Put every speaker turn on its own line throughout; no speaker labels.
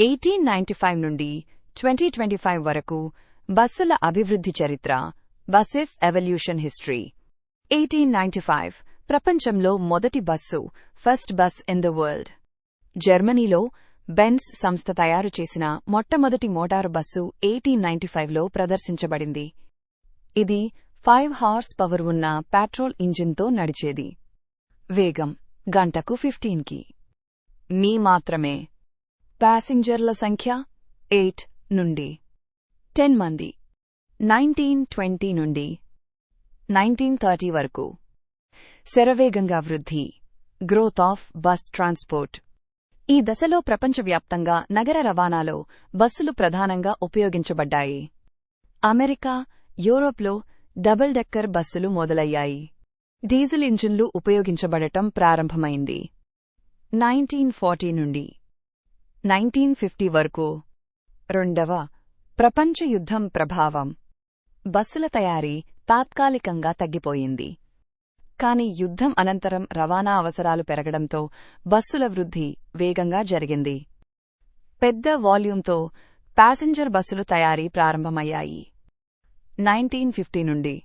Eighteen ninety five నుండి twenty twenty five వరకు బస్సుల అభివృద్ధి చరిత్ర buses evolution history. Eighteen ninety five ప్రపంచంలో మొదటి bus first bus in the world. జర్మనీలో బెన్స్ సంస్థ తయారు చేసిన మొట్టమొదటి మోటారు బస్సు ఎయిటీన్ నైన్టీ ఫైవ్లో ప్రదర్శించబడింది. ఇది ఫైవ్ హార్స్ పవర్ ఉన్న పెట్రోల్ ఇంజిన్తో నడిచేది. వేగం గంటకు ఫిఫ్టీన్కి. మీ మాత్రమే. ప్యాసింజర్ల సంఖ్య ఎయిట్ నుండి టెన్ మంది. నైన్టీన్ ట్వంటీ నుండి నైన్టీన్ థర్టీ వరకు. శరవేగంగా వృద్ధి. Growth of bus transport. ఈ దశలో ప్రపంచవ్యాప్తంగా నగర రవాణాలో బస్సులు ప్రధానంగా ఉపయోగించబడ్డాయి. అమెరికా యూరోప్లో డబుల్ డెక్కర్ బస్సులు మొదలయ్యాయి. డీజిల్ ఇంజిన్లు ఉపయోగించబడటం ప్రారంభమైంది. నైన్టీన్ ఫార్టీ నుండి నైన్టీన్ ఫిఫ్టీ వరకు. రెండవ ప్రపంచ యుద్ధం ప్రభావం. బస్సుల తయారీ తాత్కాలికంగా తగ్గిపోయింది. కాని యుద్ధం అనంతరం రవాణా అవసరాలు పెరగడంతో బస్సుల వృద్ధి వేగంగా జరిగింది. పెద్ద వాల్యూమ్తో ప్యాసింజర్ బస్సులు తయారీ ప్రారంభమయ్యాయి. నైన్టీన్ ఫిఫ్టీ నుండి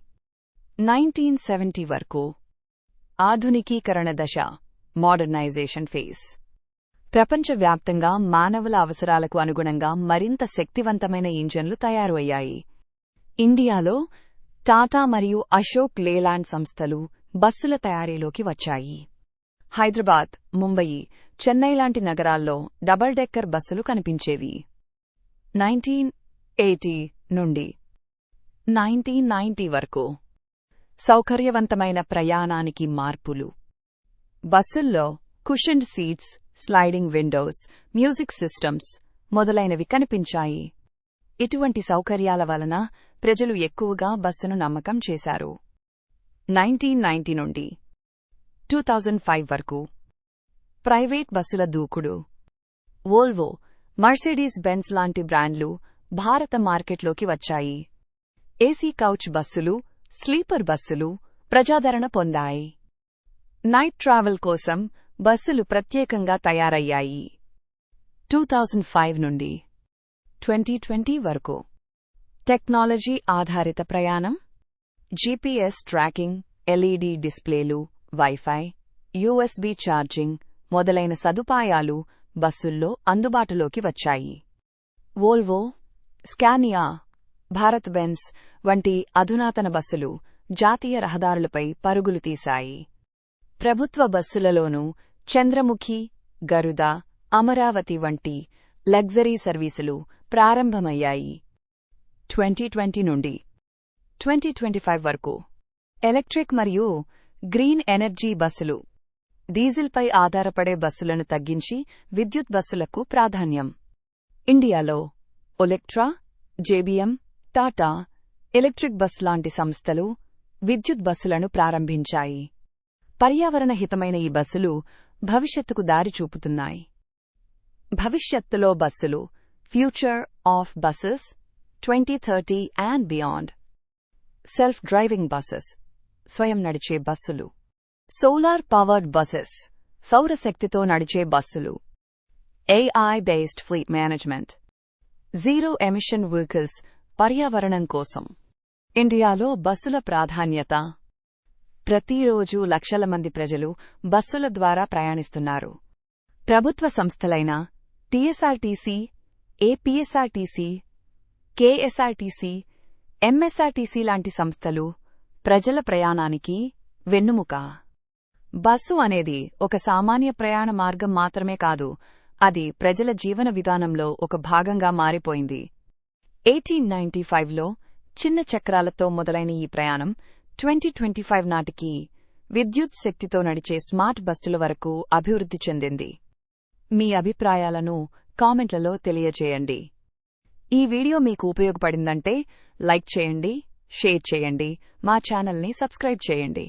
నైన్టీన్ సెవెంటీ వరకు ఆధునికీకరణ దశ మోడర్నైజేషన్ ఫేస్ ప్రపంచవ్యాప్తంగా మానవుల అవసరాలకు అనుగుణంగా మరింత శక్తివంతమైన ఇంజన్లు తయారు అయ్యాయి ఇండియాలో టాటా మరియు అశోక్ లేలాండ్ సంస్థలు బస్సుల తయారీలోకి వచ్చాయి. హైదరాబాద్ ముంబయి చెన్నై లాంటి నగరాల్లో డబల్ డెక్కర్ బస్సులు కనిపించేవి. నైన్టీన్ ఎయిటీ నుండి నైన్టీన్ నైన్టీ వరకు సౌకర్యవంతమైన ప్రయాణానికి మార్పులు. బస్సుల్లో cushioned seats sliding windows music systems మొదలైనవి కనిపించాయి. ఇటువంటి సౌకర్యాల వలన ప్రజలు ఎక్కువగా బస్సును నమ్మకం చేశారు. నైన్టీన్ నైన్టీ నుండి టూ థౌజండ్ ఫైవ్ వరకు ప్రైవేట్ బస్సుల దూకుడు. వోల్వో మర్సిడీస్ బెన్స్ లాంటి బ్రాండ్లు భారత మార్కెట్లోకి వచ్చాయి. ఏసీ కౌచ్ బస్సులు స్లీపర్ బస్సులు ప్రజాదరణ పొందాయి. నైట్ ట్రావెల్ కోసం బస్సులు ప్రత్యేకంగా తయారయ్యాయి. టూ థౌజండ్ ఫైవ్ నుండి ట్వంటీ ట్వంటీ వరకు. టెక్నాలజీ ఆధారిత ప్రయాణం. జీపీఎస్ ట్రాకింగ్ ఎల్ఈడి డిస్ప్లేలు వైఫై యూఎస్బి ఛార్జింగ్ మొదలైన సదుపాయాలు బస్సుల్లో అందుబాటులోకి వచ్చాయి. వోల్వో స్కానియా భారత్ బెన్స్ వంటి అధునాతన బస్సులు జాతీయ రహదారులపై పరుగులు తీశాయి. ప్రభుత్వ బస్సులలోనూ చంద్రముఖి గరుద అమరావతి వంటి లగ్జరీ సర్వీసులు ప్రారంభమయ్యాయి. ట్వంటీ ట్వంటీ నుండి ట్వంటీ ట్వంటీ ఫైవ్ వరకు ఎలక్ట్రిక్ మరియు గ్రీన్ ఎనర్జీ బస్సులు డీజిల్పై ఆధారపడే బస్సులను తగ్గించి విద్యుత్ బస్సులకు ప్రాధాన్యం. ఇండియాలో Olectra JBM Tata electric bus లాంటి సంస్థలు విద్యుత్ బస్సులను ప్రారంభించాయి. పర్యావరణ హితమైన ఈ బస్సులు భవిష్యత్తుకు దారి చూపుతున్నాయి. భవిష్యత్తులో బస్సులు future of buses twenty thirty and beyond self driving buses స్వయం నడిచే బస్సులు. సోలార్ పవర్డ్ బస్సెస్ సౌరశక్తితో నడిచే బస్సులు. AI based fleet management zero emission vehicles పర్యావరణం కోసం. ఇండియాలో బస్సుల ప్రాధాన్యత ప్రతిరోజు లక్షల మంది ప్రజలు బస్సుల ద్వారా ప్రయాణిస్తున్నారు. ప్రభుత్వ సంస్థలైన టీఎస్ఆర్టీసీ ఏపీఎస్ఆర్టీసీ కేఎస్ఆర్టీసీ ఎంఎస్ఆర్టీసీ లాంటి సంస్థలు ప్రజల ప్రయాణానికి వెన్నుముక. బస్సు అనేది ఒక సామాన్య ప్రయాణ మార్గం మాత్రమే కాదు అది ప్రజల జీవన విధానంలో ఒక భాగంగా మారిపోయింది. ఎయిటీన్ నైన్టీ ఫైవ్లో చిన్న చక్రాలతో మొదలైన ఈ ప్రయాణం ట్వంటీ ట్వంటీ ఫైవ్ నాటికి విద్యుత్ శక్తితో నడిచే స్మార్ట్ బస్సుల వరకు అభివృద్ధి చెందింది. మీ అభిప్రాయాలను కామెంట్లలో తెలియజేయండి ఈ వీడియో మీకు ఉపయోగపడిందంటే లైక్ చేయండి షేర్ చేయండి మా ఛానల్ని సబ్స్క్రైబ్ చేయండి.